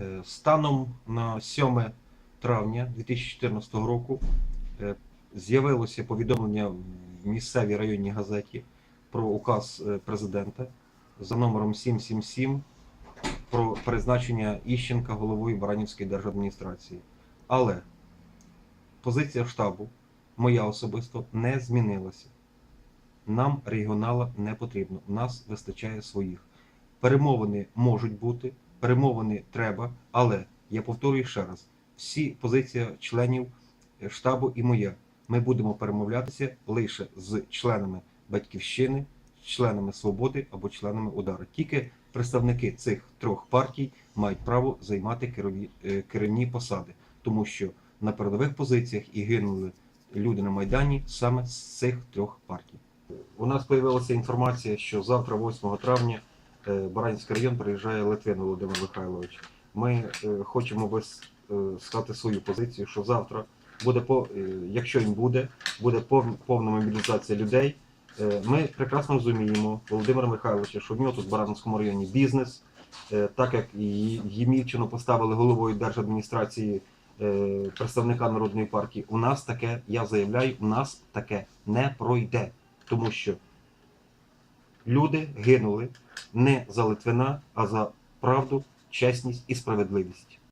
Е, Станом на 7 травня 2014 року е, з'явилося повідомлення в місцевій районній газеті про указ е, президента за номером 777 про призначення Іщенка головою Баранівської держадміністрації. Але позиція штабу, моя особисто, не змінилася. Нам регіонала не потрібно. Нас вистачає своїх. Перемовини можуть бути, перемовини треба, але я повторюю ще раз: всі позиція членів е, штабу і моя. Ми будемо перемовлятися лише з членами батьківщини, членами свободи або членами удару. Тільки представники цих трьох партій мають право займати е, керівні посади, тому що на передових позиціях і гинули люди на майдані саме з цих трьох партій. У нас з'явилася інформація, що завтра, 8 травня, Баранівський район приїжджає Литвин Володимир Михайлович. Ми е, хочемо вис- е, сказати свою позицію, що завтра буде по, е, якщо він буде, буде повна мобілізація людей. Е, Ми прекрасно розуміємо Володимира Михайловича, що в нього тут в Баранівському районі бізнес, е, так як Ємільчину поставили головою держадміністрації е, представника народної партії. У нас таке, я заявляю, у нас таке не пройде, тому що люди гинули не за Литвина, а за правду, чесність і справедливість.